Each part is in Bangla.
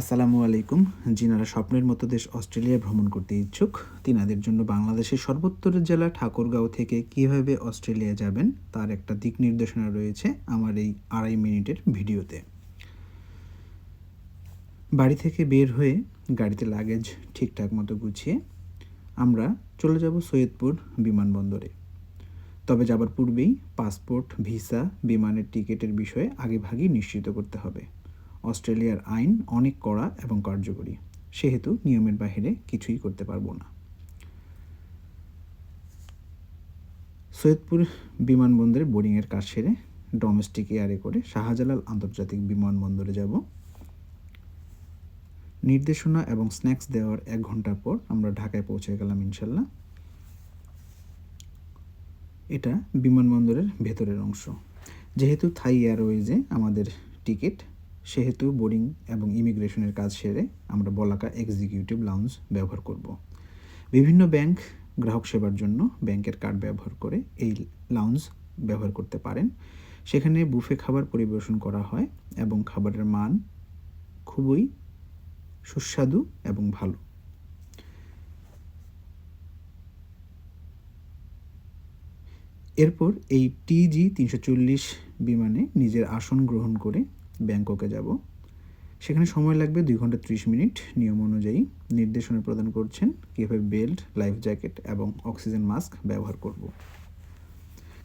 আসসালামু আলাইকুম। যিনারা স্বপ্নের মতো দেশ অস্ট্রেলিয়া ভ্রমণ করতে ইচ্ছুক, তিনাদের জন্য বাংলাদেশের সর্বোত্তরের জেলা ঠাকুরগাঁও থেকে কীভাবে অস্ট্রেলিয়া যাবেন, তার একটা দিক নির্দেশনা রয়েছে আমার এই আড়াই মিনিটের ভিডিওতে। বাড়ি থেকে বের হয়ে গাড়িতে লাগেজ ঠিকঠাক মতো গুছিয়ে আমরা চলে যাব সৈয়দপুর বিমানবন্দরে। তবে যাবার পূর্বেই পাসপোর্ট, ভিসা, বিমানের টিকিটের বিষয়ে আগেভাগেই নিশ্চিত করতে হবে। অস্ট্রেলিয়ার আইন অনেক কড়া এবং কার্যকরী। সেহেতু নিয়মের বাইরে কিছুই করতে পারব না। সৈয়দপুর বিমানবন্দরে বোর্ডিংয়ের কাজ সেরে ডোমেস্টিক এয়ারে করে শাহজালাল আন্তর্জাতিক বিমানবন্দরে যাব। নির্দেশনা এবং স্ন্যাক্স দেওয়ার এক ঘণ্টা পর আমরা ঢাকায় পৌঁছে গেলাম ইনশাল্লাহ। এটা বিমানবন্দরের ভেতরের অংশ। যেহেতু থাই এয়ারওয়েজে আমাদের টিকিট সেহেতু বোর্ডিং এবং ইমিগ্রেশনের কাজ সেরে আমরা বলাকা এক্সিকিউটিভ লাউঞ্জ ব্যবহার করব। বিভিন্ন ব্যাংক গ্রাহক সেবার জন্য ব্যাংকের কার্ড ব্যবহার করে এই লাউঞ্জ ব্যবহার করতে পারেন। সেখানে বুফে খাবার পরিবেশন করা হয় এবং খাবারের মান খুবই সুস্বাদু এবং ভালো। এরপর এই টিজি তিনশো চল্লিশ বিমানে নিজের আসন গ্রহণ করে ব্যাংককে যাব। সেখানে সময় লাগবে দুই ঘণ্টা ত্রিশ মিনিট নিয়ম অনুযায়ী। নির্দেশনা প্রদান করছেন কীভাবে বেল্ট, লাইফ জ্যাকেট এবং অক্সিজেন মাস্ক ব্যবহার করব।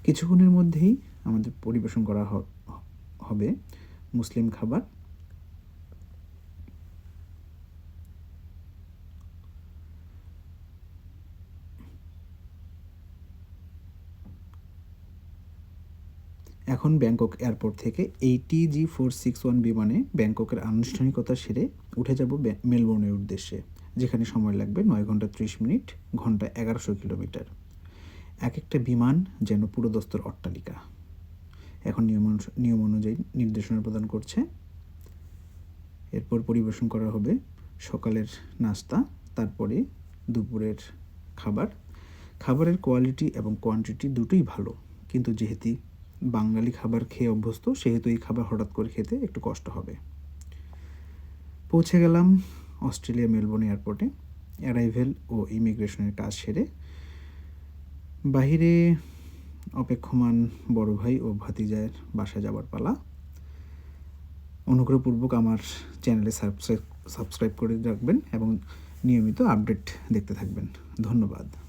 কিছুক্ষণের মধ্যেই আমাদের পরিবেশন করা হবে। মুসলিম খাবার এখন ব্যাংকক এয়ারপোর্ট থেকে এই টিজি ফোর সিক্স ওয়ান বিমানে ব্যাংককের আনুষ্ঠানিকতা সেরে উঠে যাব মেলবোর্নের উদ্দেশ্যে, যেখানে সময় লাগবে নয় ঘণ্টা ত্রিশ মিনিট ঘণ্টা এগারোশো কিলোমিটার। এক একটা বিমান যেন পুরো দস্তর অট্টালিকা। এখন নিয়ম নিয়ম অনুযায়ী নির্দেশনা প্রদান করছে। এরপর পরিবেশন করা হবে সকালের নাস্তা, তারপরে দুপুরের খাবার। খাবারের কোয়ালিটি এবং কোয়ান্টিটি দুটোই ভালো, কিন্তু যেহেতু বাঙালি খাবার খেয়ে অভ্যস্ত, সেহেতু এই খাবার হঠাৎ করে খেতে একটু কষ্ট হবে। পৌঁছে গেলাম অস্ট্রেলিয়া মেলবোর্ন এয়ারপোর্টে। অ্যারাইভেল ও ইমিগ্রেশনের কাজ সেরে বাহিরে অপেক্ষমান বড় ভাই ও ভাতিজায়ের বাসা যাবার পালা। অনুগ্রহপূর্বক আমার চ্যানেলে সাবস্ক্রাইব সাবস্ক্রাইব করে রাখবেন এবং নিয়মিত আপডেট দেখতে থাকবেন। ধন্যবাদ।